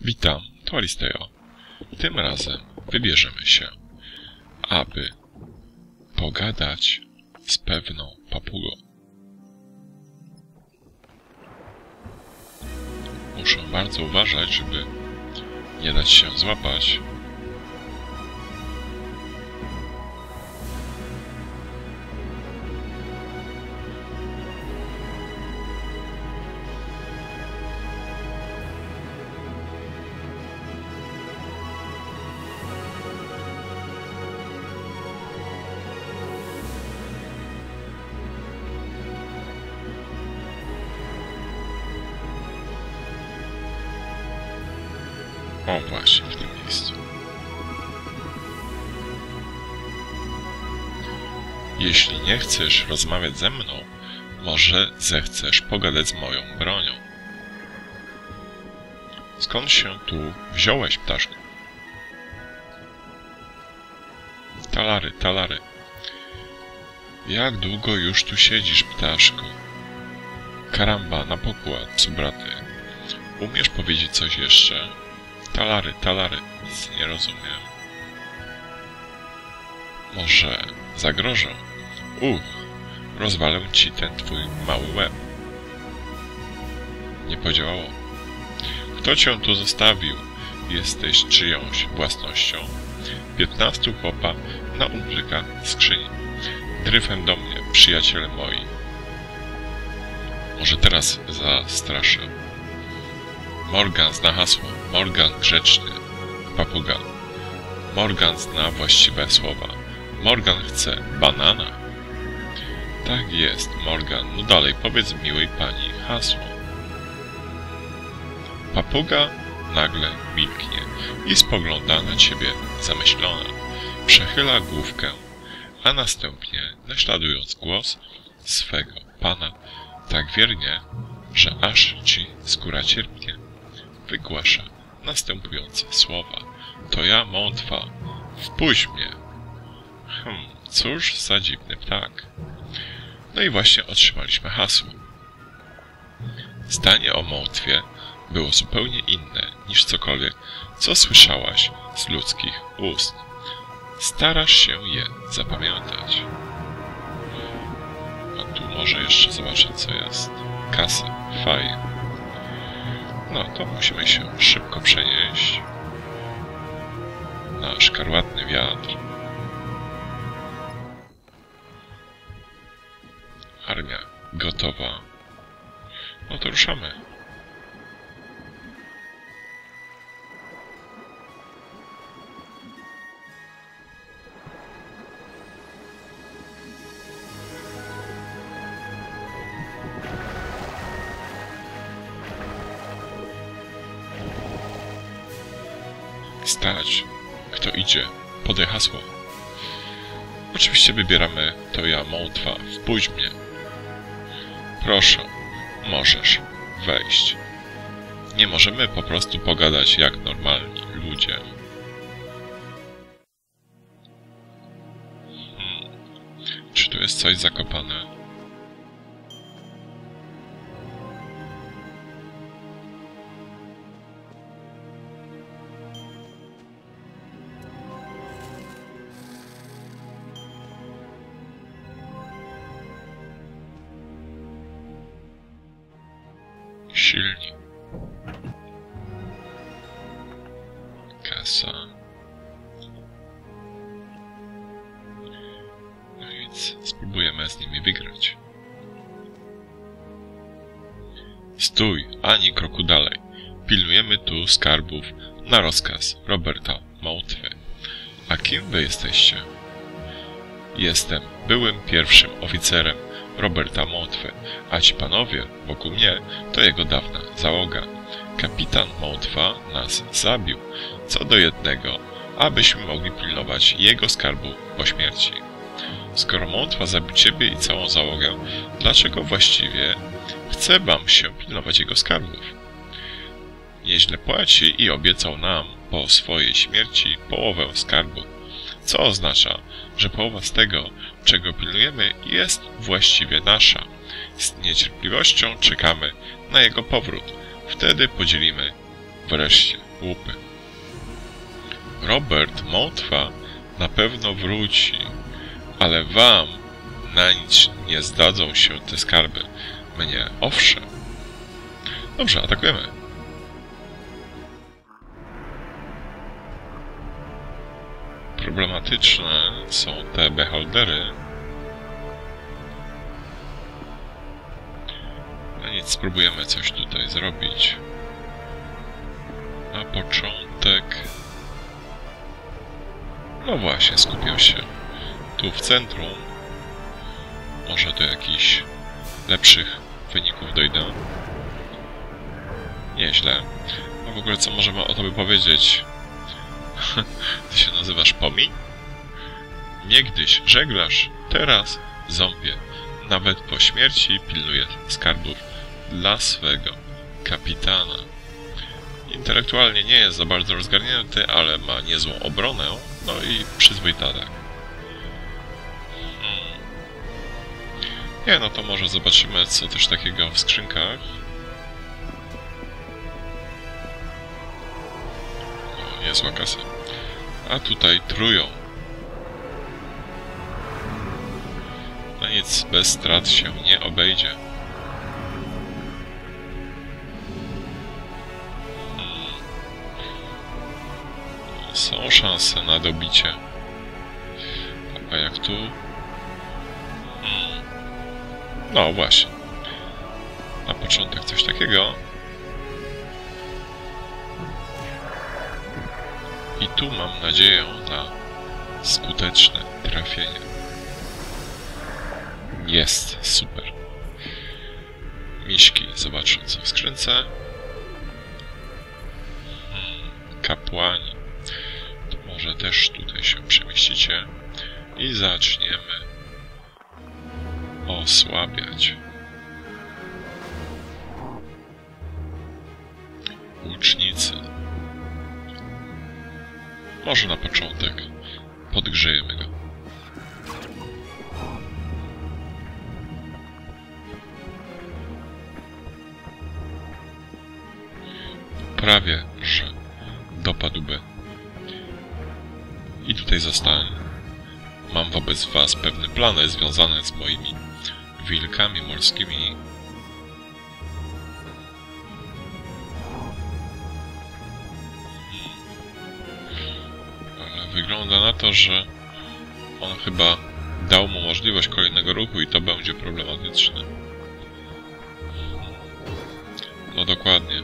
Witam, to Alisteo. Tym razem wybierzemy się, aby pogadać z pewną papugą. Muszę bardzo uważać, żeby nie dać się złapać. O, właśnie, w tym miejscu. Jeśli nie chcesz rozmawiać ze mną, może zechcesz pogadać z moją bronią. Skąd się tu wziąłeś, ptaszku? Talary, talary. Jak długo już tu siedzisz, ptaszku? Karamba, na pokład, cubraty. Umiesz powiedzieć coś jeszcze? Talary, talary, nic nie rozumiem. Może zagrożę? Uch, rozwalę ci ten twój mały łeb. Nie podziałało. Kto cię tu zostawił? Jesteś czyjąś własnością. Piętnastu chłopa na umbrzyka skrzyni. Dryfem do mnie, przyjaciele moi. Może teraz zastraszę. Morgan zna hasło. Morgan grzeczny. Papuga. Morgan zna właściwe słowa. Morgan chce banana. Tak jest, Morgan. No dalej, powiedz miłej pani hasło. Papuga nagle milknie i spogląda na ciebie zamyślona. Przechyla główkę, a następnie, naśladując głos swego pana, tak wiernie, że aż ci skóra cierpnie, wygłasza następujące słowa. To ja, Mątwa, wpuść mnie. Hmm, cóż za dziwny ptak. No i właśnie otrzymaliśmy hasło. Zdanie o mątwie było zupełnie inne niż cokolwiek, co słyszałaś z ludzkich ust. Starasz się je zapamiętać. A tu może jeszcze zobaczyć, co jest. Kasy, fajnie. No, to musimy się szybko przenieść na szkarłatny wiatr. Armia gotowa. No to ruszamy. Stać. Kto idzie? Podaj hasło. Oczywiście wybieramy to ja, Mątwa. Wpuść mnie. Proszę, możesz wejść. Nie możemy po prostu pogadać jak normalni ludzie. Hmm. Czy tu jest coś zakopane? Silni. Kasa. No więc spróbujemy z nimi wygrać. Stój, ani kroku dalej. Pilnujemy tu skarbów na rozkaz Roberta Małtwy. A kim wy jesteście? Jestem byłym pierwszym oficerem Roberta Mątwy, a ci panowie wokół mnie to jego dawna załoga. Kapitan Mątwa nas zabił, co do jednego, abyśmy mogli pilnować jego skarbu po śmierci. Skoro Mątwa zabił ciebie i całą załogę, dlaczego właściwie chce wam się pilnować jego skarbów? Nieźle płaci i obiecał nam po swojej śmierci połowę skarbu, co oznacza, że połowa z tego, czego pilnujemy, jest właściwie nasza. Z niecierpliwością czekamy na jego powrót. Wtedy podzielimy wreszcie łupy. Robert Mołtwa na pewno wróci, ale wam na nic nie zdadzą się te skarby. Mnie owszem. Dobrze, atakujemy. Problematyczne są te beholdery. No nic, spróbujemy coś tutaj zrobić. Na początek... No właśnie, skupię się tu w centrum. Może do jakichś lepszych wyników dojdę. Nieźle. A w ogóle co możemy o tobie powiedzieć? Ty się nazywasz Pomi? Niegdyś żeglarz, teraz ząbie. Nawet po śmierci pilnuje skarbów dla swego kapitana. Intelektualnie nie jest za bardzo rozgarnięty, ale ma niezłą obronę, no i przyzwoita tak. Hmm. Nie, no to może zobaczymy, co też takiego w skrzynkach. Niezła kasa. A tutaj trują. No nic, bez strat się nie obejdzie. Są szanse na dobicie. A jak tu? Hmm. No właśnie. Na początek coś takiego. I tu mam nadzieję na skuteczne trafienie. Jest, super. Miśki, zobaczmy co w skrzynce. Hmm, kapłani. To może też tutaj się przemieścicie i zaczniemy osłabiać. Łucznicy. Może na początek podgrzejemy go. Prawie, że dopadłby. I tutaj zostań. Mam wobec was pewne plany związane z moimi wilkami morskimi. Wygląda na to, że on chyba dał mu możliwość kolejnego ruchu i to będzie problematyczne. No dokładnie.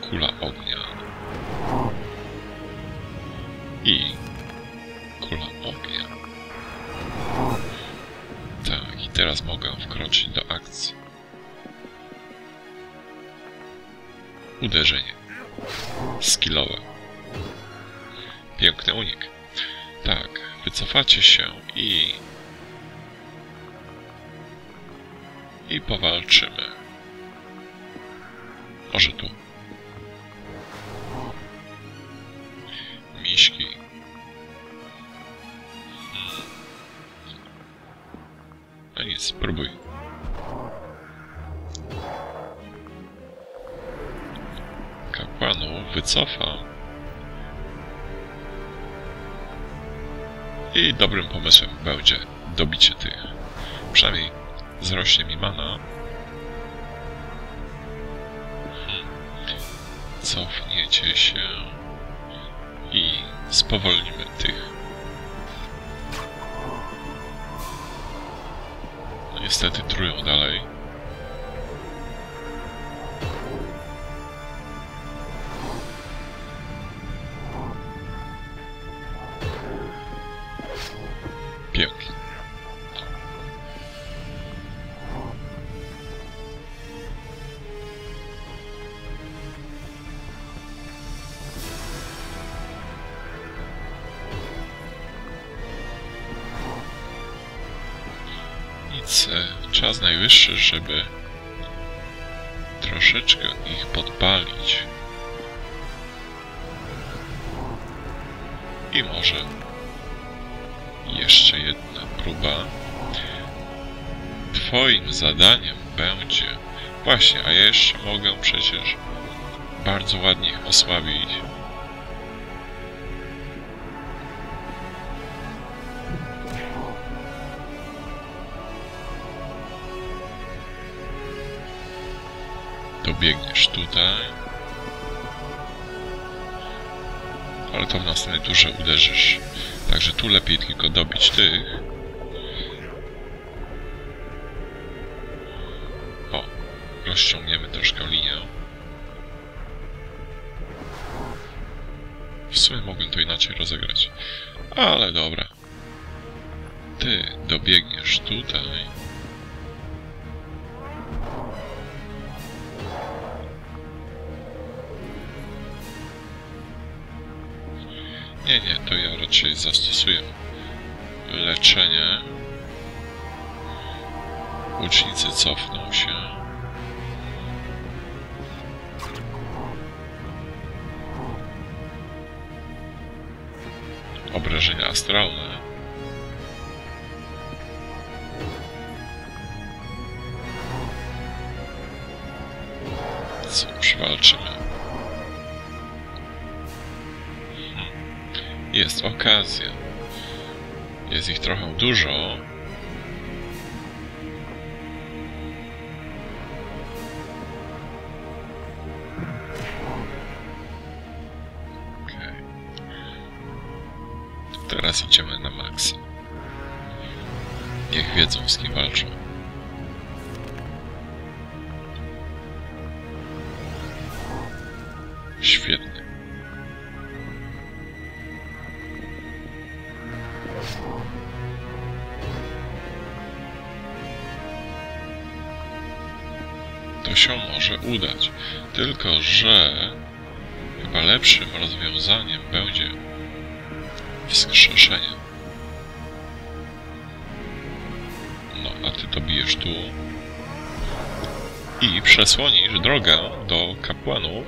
Kula ognia i kula ognia. Tak, i teraz mogę wkroczyć do akcji. Uderzenie. Skillowe. Piękny unik. Tak, wycofacie się i... I powalczymy. Może tu. Miśki. Hmm. No nic, spróbuj. Kapłanu wycofam. I dobrym pomysłem będzie dobicie tych. Przynajmniej zrośnie mi mana. Cofniecie się i spowolnimy tych. No niestety trują dalej. Czas najwyższy, żeby troszeczkę ich podpalić. I może jeszcze jedna próba. Twoim zadaniem będzie... Właśnie, a ja jeszcze mogę przecież bardzo ładnie ich osłabić. Dobiegniesz tutaj. Ale to w następnej turze uderzysz. Także tu lepiej tylko dobić tych. O, rozciągniemy troszkę linię. W sumie mogłem to inaczej rozegrać. Ale dobra. Ty dobiegniesz tutaj. Nie, nie, to ja raczej zastosuję leczenie. Łucznicy cofną się. Obrażenia astralne. Jest okazja. Jest ich trochę dużo. Okej. Teraz idziemy na maksa. Niech wiedzą z kim walczą. Świetnie. Się może udać. Tylko, że chyba lepszym rozwiązaniem będzie wskrzeszenie. No, a ty to bijesz tu. I przesłonisz drogę do kapłanów,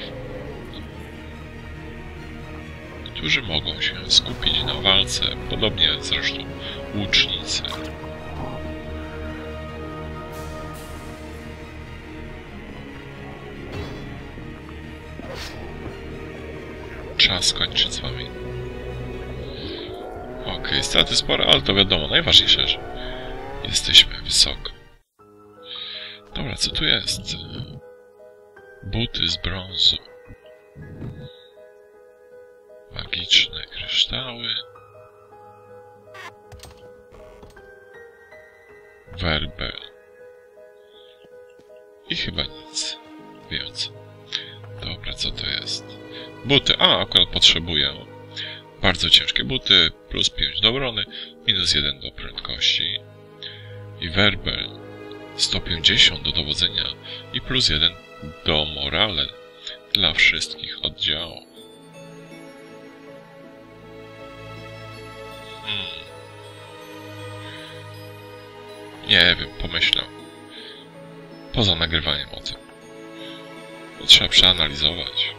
którzy mogą się skupić na walce, podobnie zresztą łucznicy. Czas skończyć z wami. Okej, okay, straty spore, ale to wiadomo, najważniejsze, że jesteśmy wysoko. Dobra, co tu jest? Buty z brązu. Magiczne kryształy. Werbel. I chyba nic więcej. Co to jest? Buty. A, akurat potrzebuję. Bardzo ciężkie buty. Plus 5 do obrony. Minus 1 do prędkości. I werbel. 150 do dowodzenia. I plus 1 do morale. Dla wszystkich oddziałów. Hmm. Nie wiem, pomyślę. Poza nagrywaniem o tym. Trzeba przeanalizować.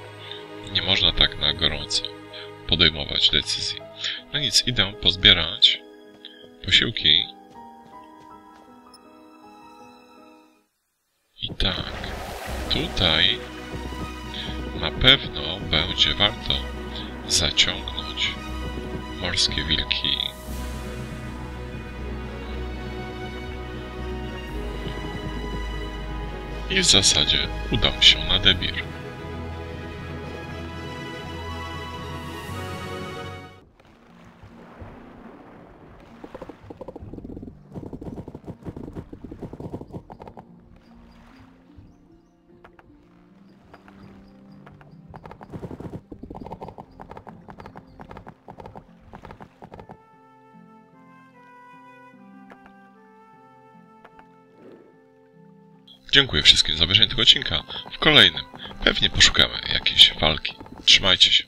Nie można tak na gorąco podejmować decyzji. No nic, idę pozbierać posiłki. I tak, tutaj na pewno będzie warto zaciągnąć morskie wilki. I w zasadzie udam się na Debir. Dziękuję wszystkim za obejrzenie tego odcinka. W kolejnym pewnie poszukamy jakiejś walki. Trzymajcie się.